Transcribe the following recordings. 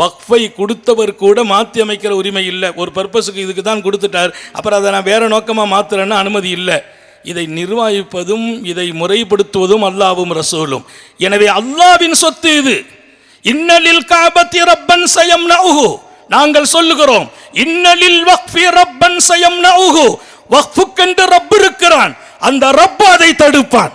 வக்ஃபை கொடுத்தவர் கூட மாற்றி அமைக்கிற உரிமை இல்லை. ஒரு பர்பஸுக்கு இதுக்கு தான் கொடுத்துட்டார். அப்புறம் அதை நான் வேற நோக்கமாக மாத்துறேன்னு அனுமதி இல்லை. இதை நிர்வகிப்பதும் இதை முறைப்படுத்துவதும் அல்லாவும் ரசூலும். எனவே அல்லாவின் சொத்து இது. இன்னலில் காபத்தி ரப்பன் சயம் நவுகு நாங்கள் சொல்லுகிறோம் இன்னலில் வக்ஃபி ரப்பன் சயம் நவுகு வக்ஃபுக்கென்று ரப் இருக்கிறான். அந்த ரப் அதை தடுப்பான்.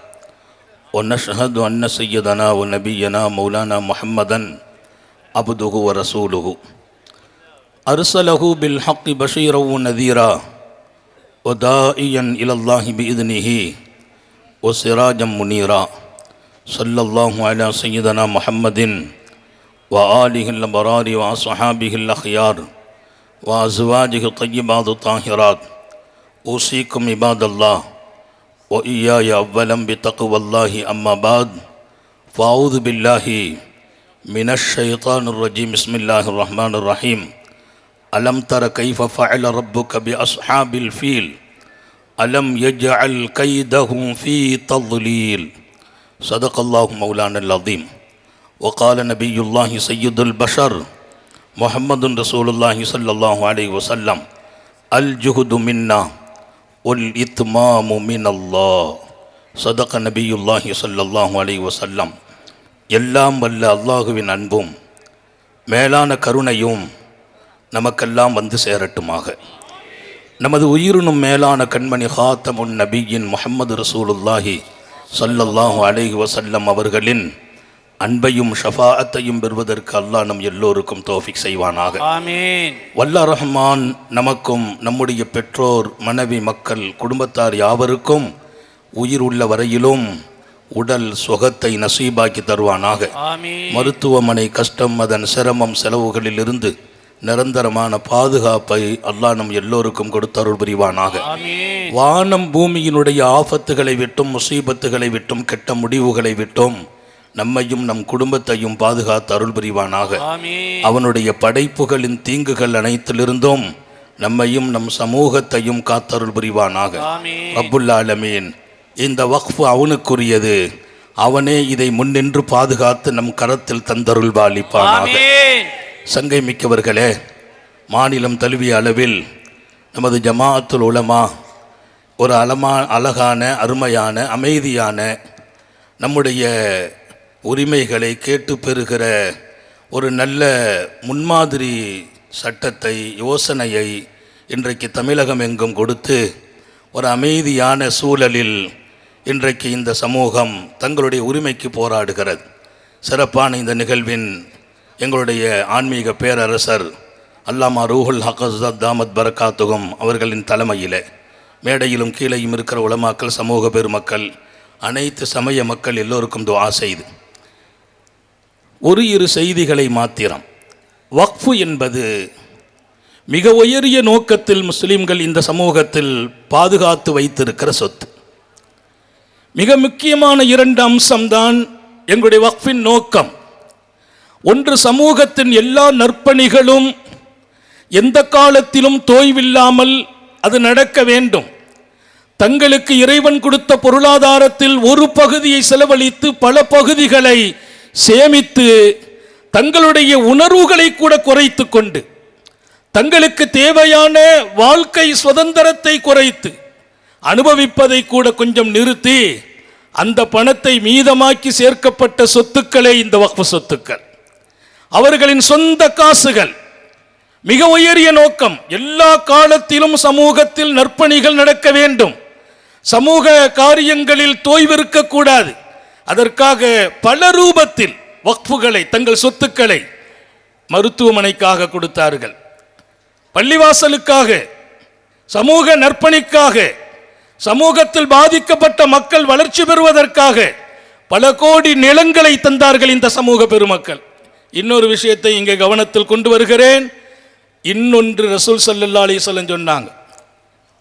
ونشهد أن سيدنا ونبينا مولانا محمدا عبده ورسوله. أرسله بالحق بشيرا ونذيرا ودائيا إلى الله بإذنه وسراجا منيرا. صلى الله على سيدنا محمد وآله الأبرار وأصحابه الأخيار وأزواجه الطيبات الطاهرات. أوصيكم عباد الله وإياي أولا بتقوى الله أما بعد فأعوذ بالله من الشيطان الرجيم. بسم الله الرحمن الرحيم. ألم تر كيف فعل ربك بأصحاب الفيل؟ ألم يجعل كيدهم في تضليل؟ صدق الله مولانا العظيم. وقال نبي الله سيد البشر محمد رسول الله صلى الله عليه وسلم الجهد منا. ஒல் இத்மா முமின் அல்லா சதக நபியுல்லாஹி சல்லாஹூ அலி வசல்லம் எல்லாம் வல்ல அல்லாஹுவின் அன்பும் மேலான கருணையும் நமக்கெல்லாம் வந்து சேரட்டுமாக. நமது உயிரினும் மேலான கண்மணி ஹாத்தமுன் நபியின் முஹம்மது ரசூலுல்லாஹி சல்லல்லாஹூ அலி வசல்லம் அவர்களின் அன்பையும் ஷஃபாஅத்தையும் பெறுவதற்கு அல்லாஹ் நம் எல்லோருக்கும் தௌஃபிக் செய்வானாக. ஆமீன். வல்ல ரஹ்மான் நமக்கும் நம்முடைய பெற்றோர் மனைவி மக்கள் குடும்பத்தார் யாவருக்கும் உயிர் உள்ள வரையிலும் உடல் சுகத்தை நசீபாக்கி தருவானாக. மருத்துவமனை கஷ்டம் அதன் சிரமம் செலவுகளிலிருந்து நிரந்தரமான பாதுகாப்பை அல்லாஹ் நம் எல்லோருக்கும் கொடுத்தருள் புரிவானாக. வானம் பூமியினுடைய ஆபத்துகளை விட்டும் முசீபத்துகளை விட்டும் கெட்ட முடிவுகளை விட்டும் நம்மையும் நம் குடும்பத்தையும் பாதுகாத்து அருள் புரிவானாக அவனுடைய படைப்புகளின் தீங்குகள் அனைத்திலிருந்தும் நம்மையும் நம் சமூகத்தையும் காத்தருள் புரிவானாக ஆலமீன். இந்த வக்ஃபு அவனுக்குரியது. அவனே இதை முன்னின்று பாதுகாத்து நம் கரத்தில் தந்தருள் பாலிப்பானாக சங்கை மிக்கவர்களே மாநிலம் தழுவிய அளவில் நமது ஜமாஅத்துல் உலமா ஒரு அலமா அழகான அருமையான அமைதியான நம்முடைய உரிமைகளை கேட்டு பெறுகிற ஒரு நல்ல முன்மாதிரி சட்டத்தை யோசனையை இன்றைக்கு தமிழகம் எங்கும் கொடுத்து ஒரு அமைதியான சூழலில் இன்றைக்கு இந்த சமூகம் தங்களுடைய உரிமைக்கு போராடுகிறது. சிறப்பான இந்த நிகழ்வின் எங்களுடைய ஆன்மீக பேரரசர் அல்லாமா ரூஹுல் ஹக்கஸ்தத் தாமத் பரக்காத்துகும் அவர்களின் தலைமையில் மேடையிலும் கீழையும் இருக்கிற உலமாக்கள் சமூக பெருமக்கள் அனைத்து சமய மக்கள் எல்லோருக்கும் துவா செய்து ஒரு இரு செய்திகளை மாத்திரம். வக்ஃபு என்பது மிக உயரிய நோக்கத்தில் முஸ்லிம்கள் இந்த சமூகத்தில் பாதுகாத்து வைத்திருக்கிற சொத்து. மிக முக்கியமான இரண்டு அம்சம்தான் எங்களுடைய வக்ஃபின் நோக்கம். ஒன்று சமூகத்தின் எல்லா நற்பணிகளும் எந்த காலத்திலும் தோய்வில்லாமல் அது நடக்க வேண்டும். தங்களுக்கு இறைவன் கொடுத்த பொருளாதாரத்தில் ஒரு பகுதியை செலவழித்து பல பகுதிகளை சேமித்து தங்களுடைய உணர்வுகளை கூட குறைத்து கொண்டு தங்களுக்கு தேவையான வாழ்க்கை சுதந்திரத்தை குறைத்து அனுபவிப்பதை கூட கொஞ்சம் நிறுத்தி அந்த பணத்தை மீதமாக்கி சேர்க்கப்பட்ட சொத்துக்களே இந்த வக்ஃபு சொத்துக்கள். அவர்களின் சொந்த காசுகள் மிக உயரிய நோக்கம் எல்லா காலத்திலும் சமூகத்தில் நற்பணிகள் நடக்க வேண்டும். சமூக காரியங்களில் தோய்விருக்கக்கூடாது. அதற்காக பல ரூபத்தில் வக்ஃபுகளை தங்கள் சொத்துக்களை மருத்துவமனைக்காக கொடுத்தார்கள். பள்ளிவாசலுக்காக சமூக நற்பணிக்காக சமூகத்தில் பாதிக்கப்பட்ட மக்கள் வளர்ச்சி பெறுவதற்காக பல கோடி நிலங்களை தந்தார்கள் இந்த சமூக பெருமக்கள். இன்னொரு விஷயத்தை இங்கே கவனத்தில் கொண்டு வருகிறேன். இன்னொன்று ரசூல் சல்லல்லா அலிசல்லம் சொன்னாங்க.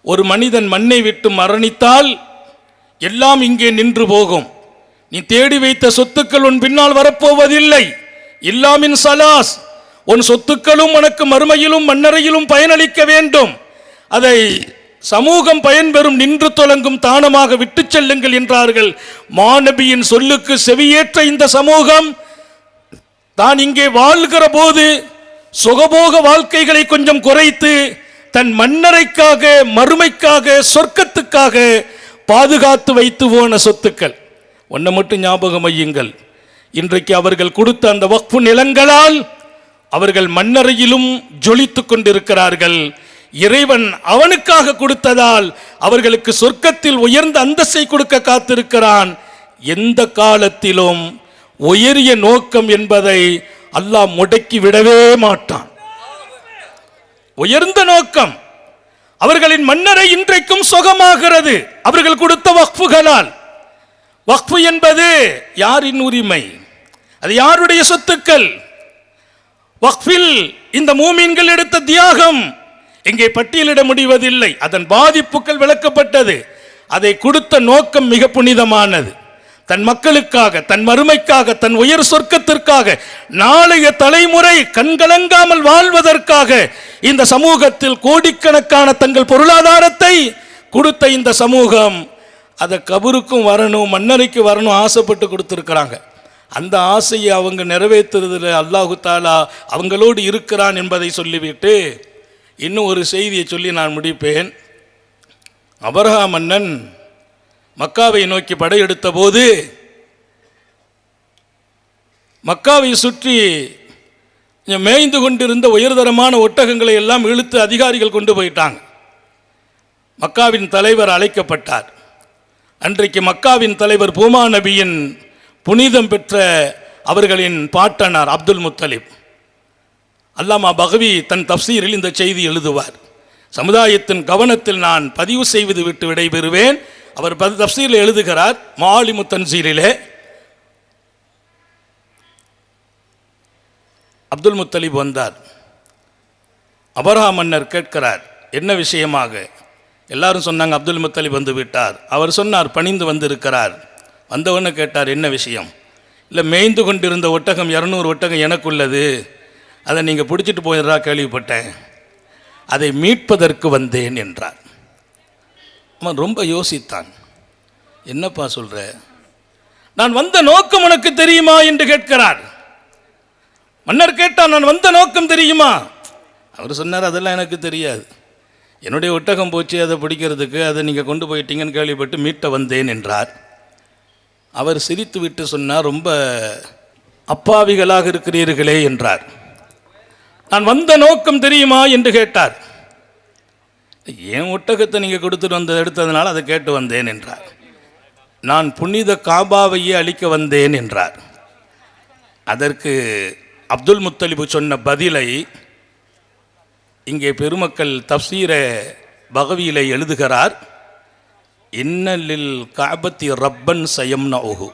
ஒரு மனிதன் மண்ணை விட்டு மரணித்தால் எல்லாம் இங்கே நின்று போகும். நீ தேடி வைத்த சொத்துக்கள் உன் பின்னால் வரப்போவதில்லை. இல்லாமின் சலாஸ் உன் சொத்துக்களும் உனக்கு மறுமையிலும் மண்ணறையிலும் பயனளிக்க வேண்டும். அதை சமூகம் பயன்பெறும் நின்று தொலங்கும் தானமாக விட்டுச் செல்லுங்கள் என்றார்கள். மாணபியின் சொல்லுக்கு செவியேற்ற இந்த சமூகம் தான் இங்கே வாழ்கிற போது சுகபோக வாழ்க்கைகளை கொஞ்சம் குறைத்து தன் மன்னரைக்காக மறுமைக்காக சொர்க்கத்துக்காக பாதுகாத்து வைத்து போன சொத்துக்கள். ஒன்றை மட்டும் ஞாபகம் ஐயுங்கள் இன்றைக்கு அவர்கள் கொடுத்த அந்த வக்ஃபு நிலங்களால் அவர்கள் மண்ணறையிலும் ஜொலித்து கொண்டிருக்கிறார்கள். இறைவன் அவனுக்காக கொடுத்ததால் அவர்களுக்கு சொர்க்கத்தில் உயர்ந்த அந்தஸ்தை கொடுக்க காத்திருக்கிறான். எந்த காலத்திலும் உயரிய நோக்கம் என்பதை அல்லாஹ் முடக்கி விடவே மாட்டான். உயர்ந்த நோக்கம். அவர்களின் மன்னரை இன்றைக்கும் சுகமாகிறது. அவர்கள் கொடுத்த வக்ஃபுகளால். வக்ஃபு என்பது யாரின் உரிமை? அது யாருடைய சொத்துக்கள்? வக்ஃபில் இந்த மூமீன்கள் எடுத்த தியாகம் இங்கே பட்டியலிட முடிவதில்லை. அதன் பாதிப்புகள் விளக்கப்பட்டது. அதை கொடுத்த நோக்கம் மிக புனிதமானது. தன் மக்களுக்காக தன் மறுமைக்காக தன் உயர் சொர்க்கத்திற்காக நாளைய தலைமுறை கண்கலங்காமல் வாழ்வதற்காக இந்த சமூகத்தில் கோடிக்கணக்கான தங்கள் பொருளாதாரத்தை கொடுத்த இந்த சமூகம் அதை கபருக்கும் வரணும் மன்னரைக்கு வரணும் ஆசைப்பட்டு கொடுத்துருக்குறாங்க. அந்த ஆசையை அவங்க நிறைவேற்றுறதில் அல்லாஹு தாலா அவங்களோடு இருக்கிறான் என்பதை சொல்லிவிட்டு இன்னும் ஒரு செய்தியை சொல்லி நான் முடிப்பேன். அபரஹா மன்னன் மக்காவை நோக்கி படையெடுத்த போது மக்காவை சுற்றி மேய்ந்து கொண்டிருந்த உயர்தரமான ஒட்டகங்களை எல்லாம் இழுத்து அதிகாரிகள் கொண்டு போயிட்டாங்க. மக்காவின் தலைவர் அழைக்கப்பட்டார். அன்றைக்கு மக்காவின் தலைவர் பூமா நபியின் புனிதம் பெற்ற அவர்களின் பாட்டனார் அப்துல் முத்தலிப். அல்லாமா பகவி தன் தப்சீரில் இந்த செய்தி எழுதுவார். சமுதாயத்தின் கவனத்தில் நான் பதிவு செய்வது விட்டு விடைபெறுவேன். அவர் தப்சீரில் எழுதுகிறார் மாலிமு தன்சீரிலே அப்துல் முத்தலிப் வந்தார். அபரா மன்னர் கேட்கிறார் என்ன விஷயமாக? எல்லாரும் சொன்னாங்க அப்துல் முத்தலிப் வந்து விட்டார். அவர் சொன்னார் பணிந்து வந்திருக்கிறார். வந்தவொன்னு கேட்டார் என்ன விஷயம்? இல்லை மேய்ந்து கொண்டிருந்த ஒட்டகம் இரநூறு ஒட்டகம் எனக்குள்ளது. அதை நீங்கள் பிடிச்சிட்டு போயிடுறா கேள்விப்பட்டேன். அதை மீட்பதற்கு வந்தேன் என்றார். அவன் ரொம்ப யோசித்தான். என்னப்பா சொல்கிற நான் வந்த நோக்கம் உனக்கு தெரியுமா என்று கேட்கிறார். மன்னர் கேட்டான் நான் வந்த நோக்கம் தெரியுமா? அவர் சொன்னார் அதெல்லாம் எனக்கு தெரியாது. என்னுடைய ஒட்டகம் போச்சு அதை பிடிக்கிறதுக்கு அதை நீங்கள் கொண்டு போயிட்டீங்கன்னு கேள்விப்பட்டு மீட்ட வந்தேன் என்றார். அவர் சிரித்து விட்டு சொன்னார் ரொம்ப அப்பாவிகளாக இருக்கிறீர்களே என்றார். நான் வந்த நோக்கம் தெரியுமா? என்று கேட்டார். என் ஒட்டகத்தை நீங்கள் கொடுத்துட்டு வந்த எடுத்ததுனால அதை கேட்டு வந்தேன் என்றார். நான் புனித காபாவையே அழிக்க வந்தேன் என்றார். அதற்கு அப்துல் முத்தலிபு சொன்ன பதிலை இங்கே பெருமக்கள் தப்சீர பகவியிலே எழுதுகிறார் இன்னலில் காபத்தி ரப்பன் சயம் நவுகு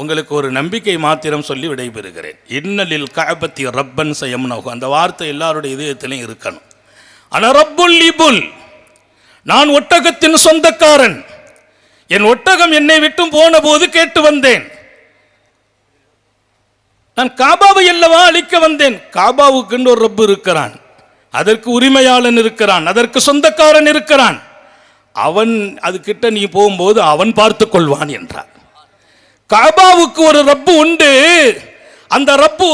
உங்களுக்கு ஒரு நம்பிக்கை மாத்திரம் சொல்லி விடைபெறுகிறேன். இன்னலில் காபத்தி ரப்பன் சயம் நவுகு அந்த வார்த்தை எல்லாருடைய இதயத்திலையும் இருக்கணும். ஆனால் ரப்புல் இபுல் நான் ஒட்டகத்தின் சொந்தக்காரன். என் ஒட்டகம் என்னை விட்டும் போன போது கேட்டு வந்தேன். நான் காபாவை அல்லவா அழிக்க வந்தேன்? காபாவுக்குன்னு ஒரு ரப்பு இருக்கிறான். அதற்கு உரிமையாளன் இருக்கிறான் அதற்கு சொந்தக்காரன் இருக்கிறான். அவன் அது கிட்ட நீ போகும்போது அவன் பார்த்து கொள்வான் என்றார். காபாவுக்கு ஒரு ரப்பு உண்டு. அந்த ரப்பு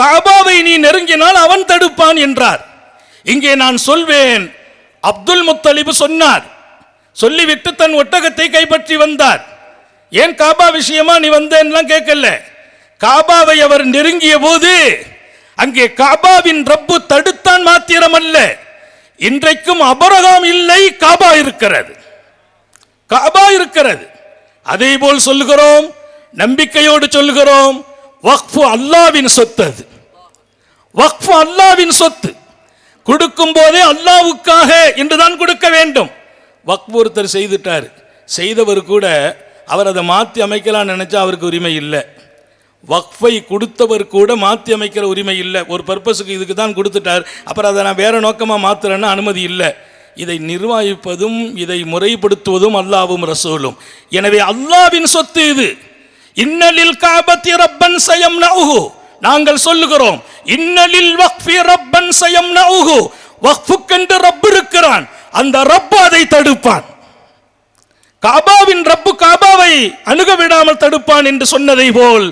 காபாவை நீ நெருங்கினால் அவன் தடுப்பான் என்றார். இங்கே நான் சொல்வேன் அப்துல் முத்தலிபு சொன்னார் சொல்லிவிட்டு தன் ஒட்டகத்தை கைப்பற்றி வந்தார். ஏன் காபா விஷயமா நீ வந்தேன்லாம் கேட்கல. காபாவை அவர் நெருங்கிய போது அங்கே காபாவின் ரப்பு தடுத்தான் மாத்திரம் அல்ல இன்றைக்கும் அபரகாம் இல்லை காபா இருக்கிறது. காபா இருக்கிறது. அதே போல் சொல்லுகிறோம் நம்பிக்கையோடு சொல்லுகிறோம் வக்ஃபு அல்லாவின் சொத்து அது. வக்ஃபு அல்லாவின் சொத்து. கொடுக்கும் போதே அல்லாவுக்காக என்றுதான் கொடுக்க வேண்டும். வக்ஃபு ஒருத்தர் செய்துட்டார். செய்தவர் கூட அவர் அதை மாற்றி அமைக்கலாம்னு நினச்சா அவருக்கு உரிமை இல்லை. வக்ஃபை கொடுத்தவர் கூட மாற்றி அமைக்கிற உரிமை இல்லை. ஒரு பர்பஸுக்கு இதுக்கு தான் கொடுத்துட்டார். அப்புறம் அதை நான் வேற நோக்கமாக மாத்துறேன்னா அனுமதி இல்லை. இதை நிர்வகிப்பதும் இதை முறைப்படுத்துவதும் அல்லாவும் ரசூலும். எனவே அல்லாவின் சொத்து இது. இன்னலில் காபத்தி ரப்பன் சயம் நவுகு நாங்கள் சொல்லுகிறோம் இன்னலில் வக்ஃபி ரப்பன் சயம் நவுகு வக்ஃபுக்கென்று ரப்பு இருக்கிறான். அந்த ரப்பு அதை தடுப்பான். காபாவின் ரப்பு காபாவை அணுக விடாமல் தடுப்பான் என்று சொன்னதை போல்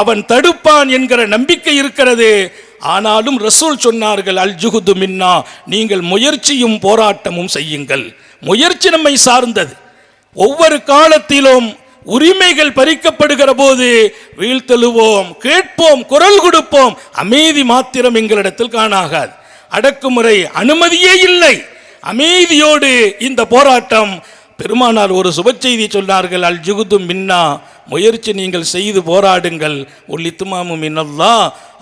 அவன் தடுப்பான் என்கிற நம்பிக்கை இருக்கிறது. ஆனாலும் ரசூல் சொன்னார்கள் அல் ஜுகுது மின்னா நீங்கள் முயற்சியும் போராட்டமும் செய்யுங்கள். முயற்சி நம்மை சார்ந்தது. ஒவ்வொரு காலத்திலும் உரிமைகள் பறிக்கப்படுகிற போது வீழ்த்தெழுவோம் கேட்போம் குரல் கொடுப்போம். அமைதி மாத்திரம் எங்களிடத்தில் காணாகாது. அடக்குமுறை அனுமதியே இல்லை. அமைதியோடு இந்த போராட்டம் பெருமானார் ஒரு சுப செய்தி சொன்னார்கள் அல் ஜுகுதும் மின்னா முயற்சி நீங்கள் செய்து போராடுங்கள் ஒல்லித்துமாமும் மின்னல்லா.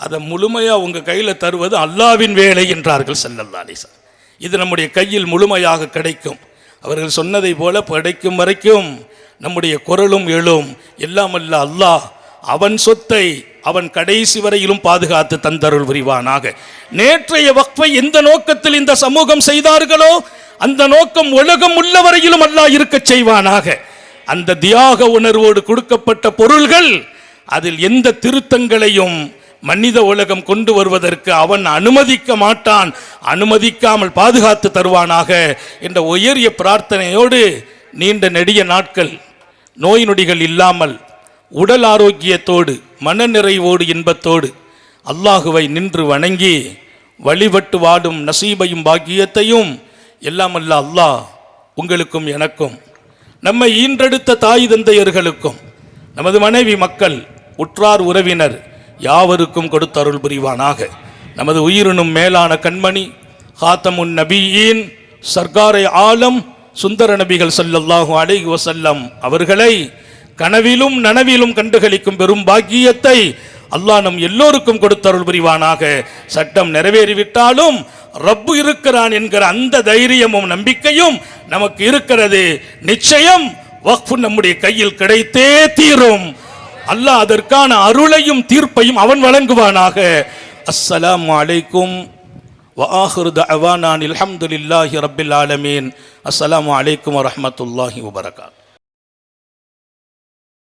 அதை முழுமையாக உங்கள் கையில் தருவது அல்லாவின் வேலை என்றார்கள் சல்லல்லா அலிசா இது நம்முடைய கையில் முழுமையாக கிடைக்கும். அவர்கள் சொன்னதை போல கிடைக்கும் வரைக்கும் நம்முடைய குரலும் எழும். எல்லாம் அல்ல அல்லாஹ் அவன் சொத்தை அவன் கடைசி வரையிலும் பாதுகாத்து தந்தருள் புரிவானாக. நேற்றைய வக்ஃபை எந்த நோக்கத்தில் இந்த சமூகம் செய்தார்களோ அந்த நோக்கம் உலகம் உள்ளவரையிலும் அல்லாஹ் இருக்கச் செய்வானாக. அந்த தியாக உணர்வோடு கொடுக்கப்பட்ட பொருள்கள் அதில் எந்த திருத்தங்களையும் மனித உலகம் கொண்டு வருவதற்கு அவன் அனுமதிக்க மாட்டான் அனுமதிக்காமல் பாதுகாத்து தருவானாக என்ற உயரிய பிரார்த்தனையோடு நீண்ட நெடிய நாட்கள் நோய் நொடிகள் இல்லாமல் உடல் ஆரோக்கியத்தோடு மனநிறைவோடு இன்பத்தோடு அல்லாஹுவை நின்று வணங்கி வழிபட்டு வாடும் நசீபையும் பாக்கியத்தையும் எல்லாம் அல்ல அல்லாஹ் உங்களுக்கும் எனக்கும் நம்மை ஈன்றெடுத்த தாய் தந்தையர்களுக்கும் நமது மனைவி மக்கள் உற்றார் உறவினர் யாவருக்கும் கொடுத்த அருள் புரிவானாக. நமது உயிரினும் மேலான கண்மணி ஹாத்தமுன் நபியின் சர்க்காரை ஆலம் சுந்தர நபிகள் சல்லல்லாஹு அலைஹி வசல்லம் அவர்களை கனவிலும் நனவிலும் கண்டுகளிக்கும் பெரும் பாக்கியத்தை அல்லாஹ் நம் எல்லோருக்கும் கொடுத்தருள் புரிவானாக. சட்டம் நிறைவேறிவிட்டாலும் ரப்பு இருக்கிறான் என்கிற அந்த தைரியமும் நம்பிக்கையும் நமக்கு இருக்கிறது. நிச்சயம் வக்ஃபு நம்முடைய கையில் கிடைத்தே தீரும். அல்லாஹ் அதற்கான அருளையும் தீர்ப்பையும் அவன் வழங்குவானாக. அஸ்ஸலாம் அலைக்கும். வாஹுரு தவானான் இல்ஹம்துலில்லாஹி ரப்பில் ஆலமீன். அஸ்ஸலாம் அலைக்கும் வரமத்துல்லாஹி வபரகாத்.